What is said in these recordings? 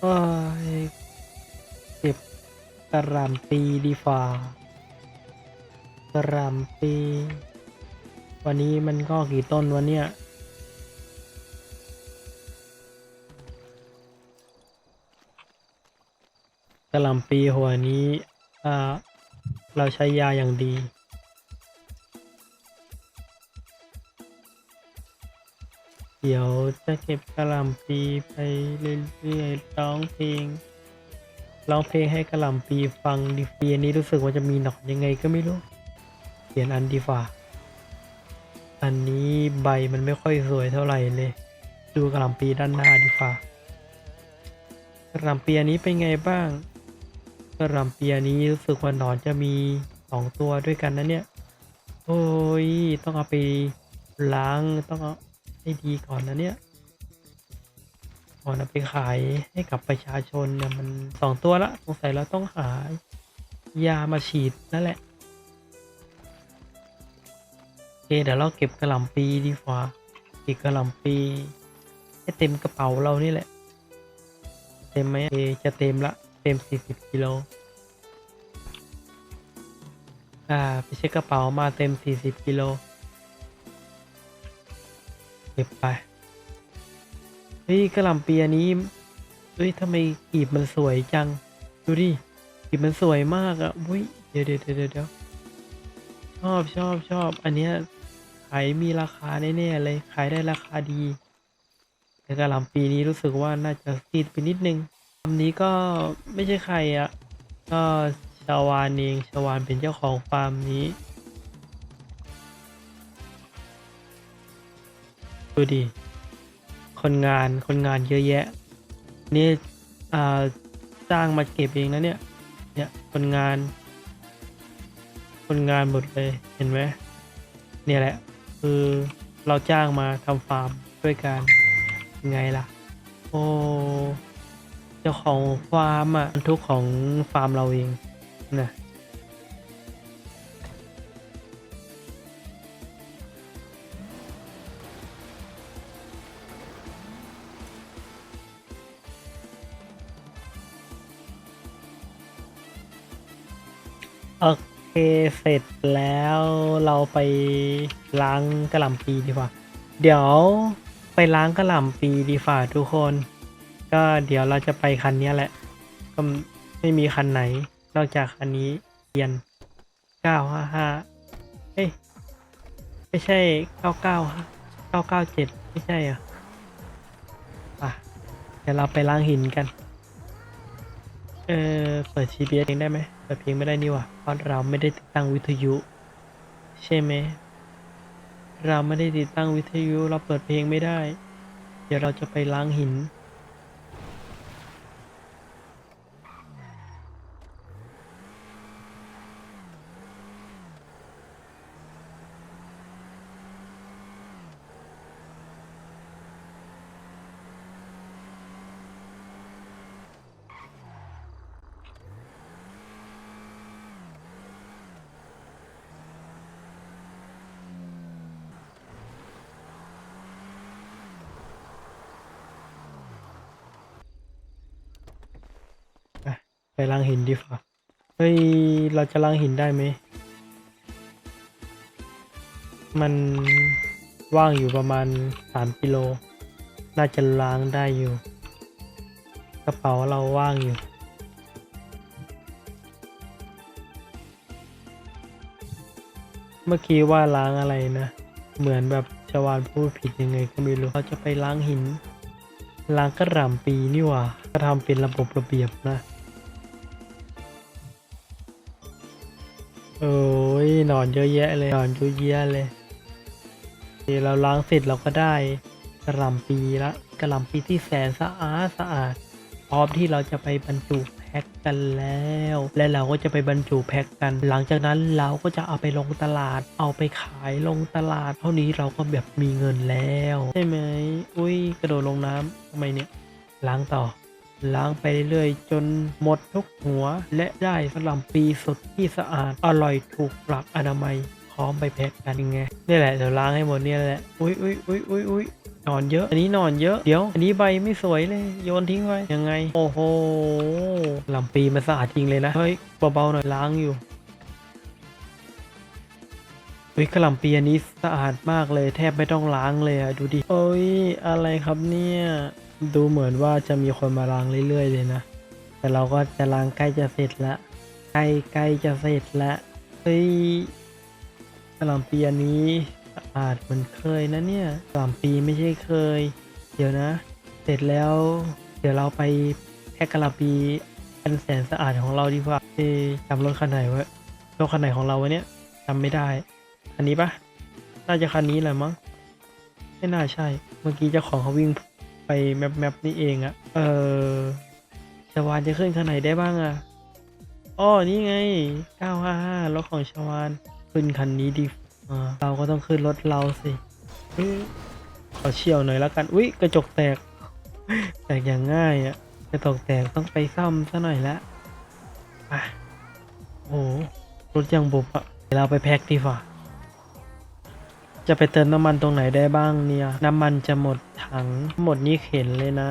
เอ้ยเก็บกระหลำปีดีฝ่ากระหลำปี วันนี้มันก็กี่ต้นวันเนี้ยกระหลำปีหัวนี้อ่าเราใช้ยาอย่างดี เดี๋ยวจะเก็บกระหล่ำปีไปเรื่อยๆร้องเพลงร้องเพลงให้กระหล่ำปีฟังดิปีนนี้รู้สึกว่าจะมีหนอนยังไงก็ไม่รู้เปลี่ยนอันดีฝ่าอันนี้ใบมันไม่ค่อยสวยเท่าไหร่เลย ดูกระหล่ำปีด้านหน้าดีฝ่ากระหล่ำปีอันนี้เป็นไงบ้างกระหล่ำปีอันนี้รู้สึกว่าหนอนจะมีสองตัวด้วยกันนะเนี่ยโอ้ยต้องเอาไปล้างต้องเอา ให้ดีก่อนนะเนี่ยก่อนเอาไปขายให้กับประชาชนเนี่ยมันสองตัวละสงสัยเราต้องหายามาฉีดนั่นแหละโอเคเดี๋ยวเราเก็บกระหล่ำปีดีกว่าเก็บกระหล่ำปีให้เต็มกระเป๋าเรานี่แหละ เต็มไหมโอจะเต็มละเต็มสี่สิบกิโลอ่าไปเช็คกระเป๋ามาเต็มสี่สิบกิโล เก็บไปเฮ้ยกระหล่ำปีอันนี้เฮ้ยทำไมกีบมันสวยจัง ดูดิกีบมันสวยมากอะอุ้ยเดี๋ยวเดี๋ยวเดี๋ยวชอบชอบชอบอันเนี้ยขายมีราคาแน่ๆเลยขายได้ราคาดีแต่กระหล่ำปีนี้รู้สึกว่าน่าจะซีดไปนิดนึงคำนี้ก็ไม่ใช่ใครอะก็ชาวานเองชาวานเป็นเจ้าของฟาร์มนี้ ดูดิ คนงาน คนงานเยอะแยะ นี่อ่าจ้างมาเก็บเองนะเนี่ย เนี่ยคนงาน คนงานหมดเลย เห็นไหมเนี่ยแหละ คือเราจ้างมาทำฟาร์มด้วยกันยังไงล่ะ โอ้เจ้าของฟาร์มอะทุกของฟาร์มเราเองนะ โอเคเสร็จแล้วเราไปล้างกระหล่ำปีดีกว่า เดี๋ยวไปล้างกระหล่ำปีดีฝ่าทุกคน ก็เดี๋ยวเราจะไปคันนี้แหละ ก็ไม่มีคันไหน นอกจากคันนี้เรียนเก้าห้าเอ้ย ไม่ใช่เก้าเก้าเก้าเก้าเจ็ดไม่ใช่อะอะ เดี๋ยวเราไปล้างหินกัน เออเปิด GPS เองได้ไหมเปิดเพลงไม่ได้นี่ว่าเพราะเราไม่ได้ติดตั้งวิทยุ ใช่ไหมเราไม่ได้ติดตั้งวิทยุเราเปิดเพลงไม่ได้ เดี๋ยวเราจะไปล้างหิน ไปล้างหินดีกว่าเฮ้ย เราจะล้างหินได้ไหม มันว่างอยู่ประมาณสามกิโล น่าจะล้างได้อยู่ กระเป๋าเราว่างอยู่เมื่อกี้ว่าล้างอะไรนะ เหมือนแบบชาวานพูดผิดยังไงก็ไม่รู้เราจะไปล้างหิน ล้างกระหล่ำปีนี่ว่าก็ทำเป็นระบบระเบียบนะ โอ้ยนอนเยอะแยะเลยนอนเยอะแยะเลยเดี๋ยวเราล้างเสร็จเราก็ได้กระหล่ำปีละกระหล่ำปีที่แสนสะอาดสะอาดพร้อมที่เราจะไปบรรจุแพ็คกันแล้ว และเราก็จะไปบรรจุแพ็คกัน หลังจากนั้นเราก็จะเอาไปลงตลาด เอาไปขายลงตลาด เท่านี้เราก็แบบมีเงินแล้ว ใช่ไหมอุ้ยกระโดดลงน้ำทำไมเนี่ยล้างต่อ ล้างไปเรื่อยจนหมดทุกหัว และได้กระหล่ำปีสดที่สะอาดอร่อยถูกหลักอนามัยพร้อมไปแพ็คกันไงนี่แหละเดี๋ยวล้างให้หมดเนี่ยแหละอุ้ยอุ้ยอุ้ยอุ้ยอุ้ยนอนเยอะ อันนี้นอนเยอะเดี๋ยว อันนี้ใบไม่สวยเลยโยนทิ้งไว้ยังไง โอ้โหลำปีมันสะอาดจริงเลยนะเฮ้ยเบาๆหน่อยล้างอยู่เฮ้ยกระล่ำปีอันนี้สะอาดมากเลยแทบไม่ต้องล้างเลยอะดูดิเอ้ยอะไรครับเนี่ย ดูเหมือนว่าจะมีคนมาล้างเรื่อยๆ เลยนะ แต่เราก็จะล้างใกล้จะเสร็จละ ใกล้ใกล้จะเสร็จละเฮ้ยกระหล่ำปีอันนี้สะอาดเหมันเคยนะเนี่ยกระหล่ำปีไม่ใช่เคย เดี๋ยวนะ เสร็จแล้ว เดี๋ยวเราไปแพ็กกระล่ำปีอันแสนสะอาดของเราดีกว่าเอ๊ะจำรถคันไหนวะรถคันไหนของเราวะเนี่ยจำไม่ได้ อันนี้ปะน่าจะคันนี้แหละมั้ง ไม่น่าใช่ เมื่อกี้เจ้าของเขาวิ่ง ไปแมปแมปนี่เองอะเออชาวานจะขึ้นคันไหนได้บ้างอะอ้อนี่ไง 955รถของชาวานขึ้นคันนี้ดีอ่าเราก็ต้องขึ้นรถเราสิขอเชี่ยวหน่อยแล้วกัน อุ๊ยกระจกแตก แตกอย่างง่ายอะกระจกแตกต้องไปซ่อมซะหน่อยละอะโอ้โหรถยังบุบอะเราไปแพ็คดีกว่า จะไปเติมน้ำมันตรงไหนได้บ้างเนี่ย น้ำมันจะหมดถัง หมดนี้เข็นเลยนะ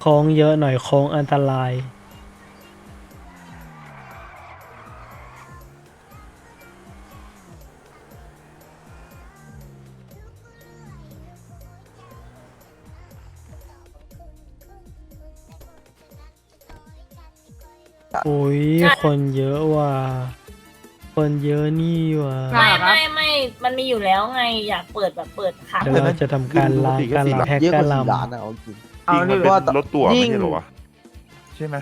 โค้งเยอะหน่อยโค้งอันตราย โอ้ยคนเยอะว่ะคนเยอะนี่ว่ะไม่ไม่ไม่มันมีอยู่แล้วไงอยากเปิดแบบเปิดขายเดี๋ยวเราจะทำการล้างการล้างแพ็กเยอะกกระว่าหสี่ล้านลำนะเอาจริงจริงมันเพราะว่าเป็นรถตั๋วยิ่ไม่งใช่เหรอวะใช่ไหม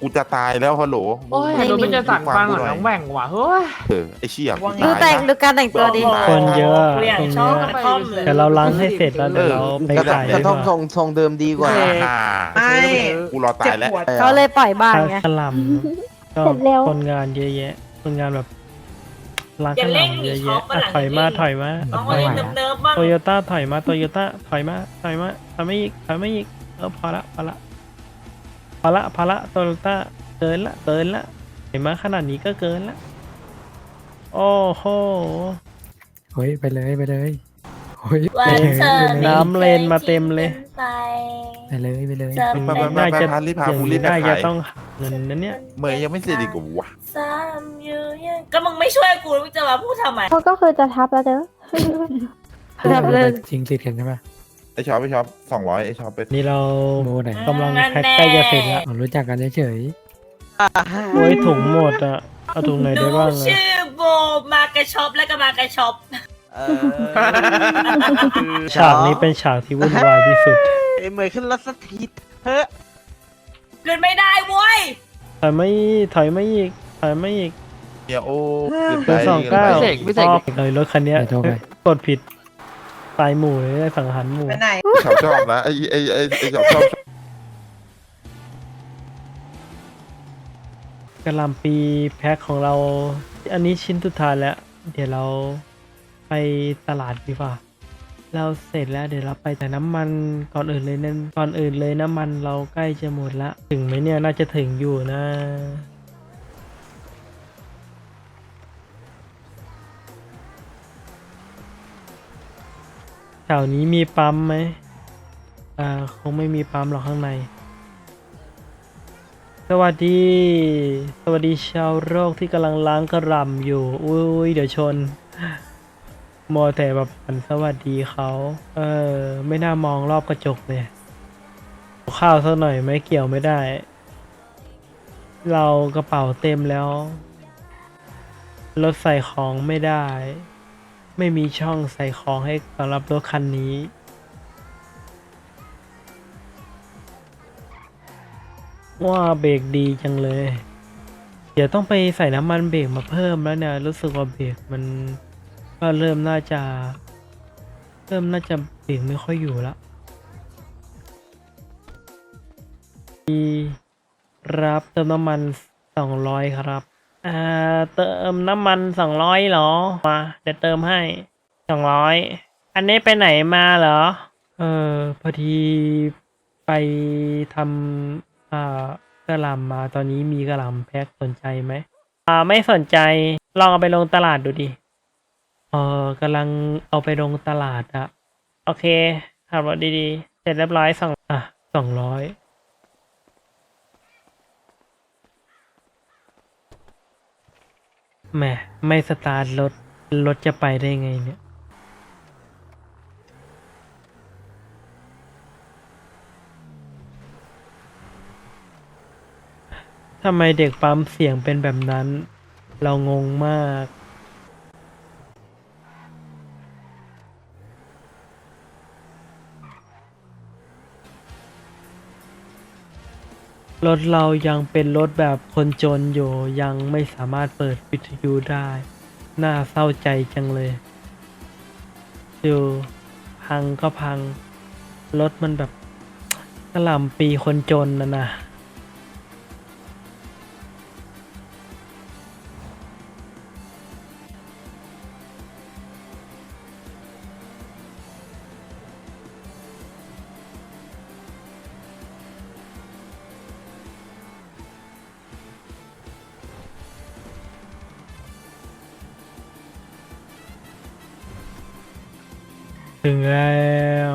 กูจะตายแล้วฮัลโหลโอ้ยมึงโดนไม่จะสั่งฟังกูหหลัน่งอยแบ่งว่ะเฮ้ยเออไอเชี่ยกูดูตายแต่งนะดูการแต่งตัวดิคนเยอะกูอยากตรงชอบเนี้ยกระท่อมเลยเดี๋ยวเราล้างให้เสร็จแล้วเดี๋ยวเราไปกระขายกระดีท่อมกทรว่างทรงเดิมดีกว่าอ่าไม่กูรอตายแล้วเขาเลยปล่อยบ้านไงกระหลำก็เสร็จแล้วคนงานเยอะแยะคนงานแบบล้างอย่ากระหเร่งลำดิเยอะช็อแยะปมาอะหลังถอยมาถอยมาน้องเล่นเนิบๆบ้างโตโยต้าถอยมาโตโยต้าถอยมาถอยมาถอยมาอีกถอยมาอีกเออพอละพอละ พอละพอละโตโยต้าเกินละเกินละถอยมาขนาดนี้ก็เกินละโอ้โหเฮ้ยไปเลยไปเลยเฮ้ยวันเธอน้ำเลนมาเต็มเลยไปไปเลย ไปเลยจะไปไปไปน่าไปจะพารีบพาอย่างกูรีนี้บไปน่าจะขายต้องหาเงินนะเนี่ยเมย์ยังไม่เสร็จอีกเหรอวะซ้ำอยู่ยังก็มึงไม่ช่วยกูมึงจะมาพูดทำไมเขาก็คือจะทับแล้วเด้อทับเลย จริงติดกันใช่ปะ ไอช็อปไอช็อปสองร้อยไอช็อปไปนี่เราโมไหนกำลังแพ็คใกล้จะเสร็จแล้วเรารู้จักกันเฉยโอ้ยถุงหมดอะเอาถุงไหนหนูได้บ้างอะชื่อโบมากระช็อปแล้วก็มากระช็อปเออฉากนี้เป็นฉากที่วุ่นวายที่สุดเอ้ยเหมยขึ้นรถสักทีเฮ้ยเกินไม่ได้เว้ยถอยไม่ถอยไม่อีกถอยไม่อีกเฮียโอ้เกินเบอร์สองเก้าไม่เสกไม่เสกชอบเลยรถคันๆเนี้ยเดี๋ยวโทรไป กดผิด ตายหมู่เลยได้สังหารหมู่ไปไหนช็อปชอบนะไอไอไอไอช็อปชอบกระหลำปีแพ็คของเรา อันนี้ชิ้นสุดท้ายแล้ว เดี๋ยวเราไปตลาดดีกว่า เราเสร็จแล้วเดี๋ยวเราไปแต่น้ำมันก่อนอื่นเลยนั่นก่อนอื่นเลยน้ำมันเราใกล้จะหมดละ ถึงไหมเนี่ยน่าจะถึงอยู่นะ วนี้มีปั๊มไหมอ่าคงไม่มีปั๊มหรอกข้างใน สวัสดี สวัสดีชาวโรคที่กำลังล้างกระหล่ำอยู่ อุ้ยเดี๋ยวชนมัวแต่แบบหันสวัสดีเขา เออ ไม่น่ามองรอบกระจกเลยข้าวสักหน่อยไหม่เกี่ยวไม่ได้ เรากระเป๋าเต็มแล้ว รถใส่ของไม่ได้ ไม่มีช่องใส่ของให้สำหรับรถคันนี้ ว่าเบรกดีจังเลย เดี๋ยวต้องไปใส่น้ำมันเบรกมาเพิ่มแล้วเนี่ย รู้สึกว่าเบรกมันก็เริ่มน่าจะ เริ่มน่าจะเบรกไม่ค่อยอยู่แล้วมีรับเติมน้ำมันสองร้อยครับ อ่าเติมน้ำมันสองร้อยเหรอ มาเดี๋ยวเติมให้สองร้อยอันนี้ไปไหนมาเหรอ เออพอดีไปทำอ่ากระหล่ำมาตอนนี้มีกระหล่ำแพ็คสนใจไหมอ่าไม่สนใจลองเอาไปลงตลาดดูดิเออกำลังเอาไปลงตลาดอะโอเคขับรถดีๆ เสร็จเรียบร้อยสองอะสองร้อย แหมไม่สตาร์ทรถ รถจะไปได้ไงเนี่ย ทำไมเด็กปั๊มเสียงเป็นแบบนั้น เรางงมาก รถเรายังเป็นรถแบบคนจนอยู่ ยังไม่สามารถเปิดวิทยุได้ น่าเศร้าใจจังเลย อยู่พังก็พัง รถมันแบบกระหล่ำปีคนจนนะนะ ถึงแล้ว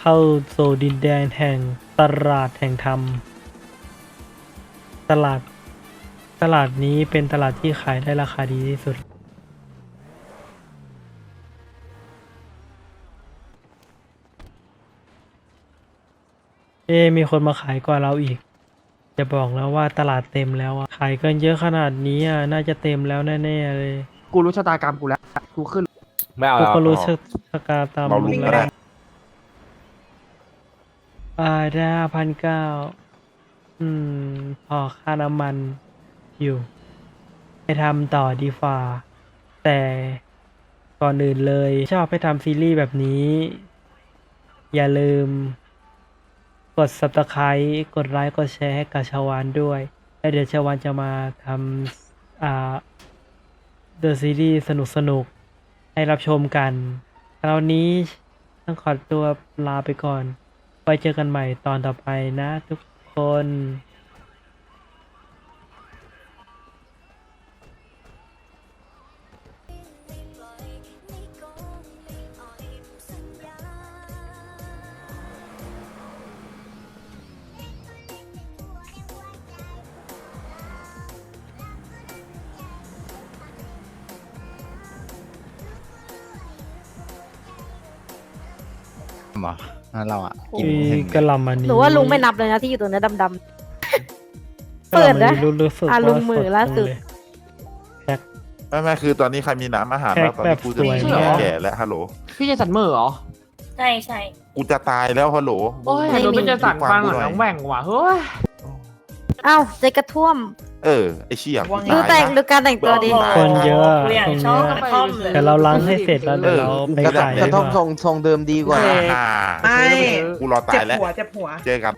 เข้าสู่ดินแดนแห่งตลาดแห่งธรรม ตลาด ตลาดนี้เป็นตลาดที่ขายได้ราคาดีที่สุด เอ๊มีคนมาขายกว่าเราอีก จะบอกแล้วว่าตลาดเต็มแล้วอะขายกันเยอะขนาดนี้อะน่าจะเต็มแล้วแน่ๆเลย กูรู้ชะตากรรมกูแล้ว กูขึ้น ไม่เอากูแล้วก็รู้เอาชะชะกาตามเรามึลุงงแล้ก็ได้วอ่าได้พันเก้าอืม พอค่าน้ำมันอยู่ ไปทำต่อดีฟ่าแต่ก่อนอื่นเลย ชอบไปทำซีรีส์แบบนี้ อย่าลืม กด subscribe กดไลค์ กดแชร์ให้กับชาวานด้วย แล้วเดี๋ยวชาวานจะมาทำอ่า The Series สนุกสนุกๆ ให้รับชมกันคราวนี้ต้องขอตัวลาไปก่อน ไว้เจอกันใหม่ตอนต่อไปนะทุกคน หมอนั่นเราอะกินอีเห็นกระหลำอันนี้หนูว่าลุงไม่นับเลยนะที่อยู่ตรงนี้ดำ กระหล่ำอัเปิดนะรู้รู้สึกอะว่าลุงมือล่าสุดจังเลยไม่ไม่คือตอนนี้ใครมีน้ำอาหารแล้วแขกตอนนี้กูจะแบบสวยแก่มากแก่แล้วฮัลโหลพี่เจสันเมอร์เหรอใช่ใช่ กูจะตายแล้วฮัลโหลโอ้ยไม่มี โดนพี่เจสันฟังหลังน้องแหว่งว่ะเฮ้ยๆอ้าวใจกระท่วม เออไอเชี่ยกูดูตายแต่งดูนะ การแต่งตัวดิ คนเยอะกูอยากตรงชอบเนี้ยกระท่อมเลย แต่เราล้างให้เสร็จแล้วเดี๋ยวเราไปกระขายกระดีท่อมกทรว่างทรงเดิมดีกว่า อ่าไม่กูรอตาเจ็ยบแล้วหัวเจ็บหัวเจอกัน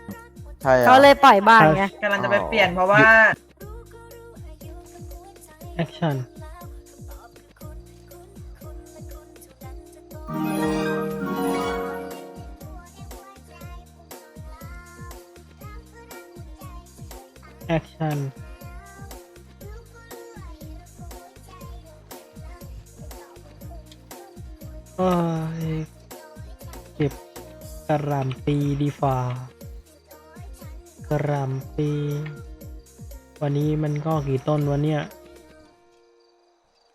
ใช่หรอเขาเลยปล่อยบ้างไง กำลังจะไปเปลี่ยนเพราะว่า แอคชั่นแอคชั่น ระหลำปีดีฟ่ากระหลำปี วันนี้มันก็กี่ต้นวันเนี้ย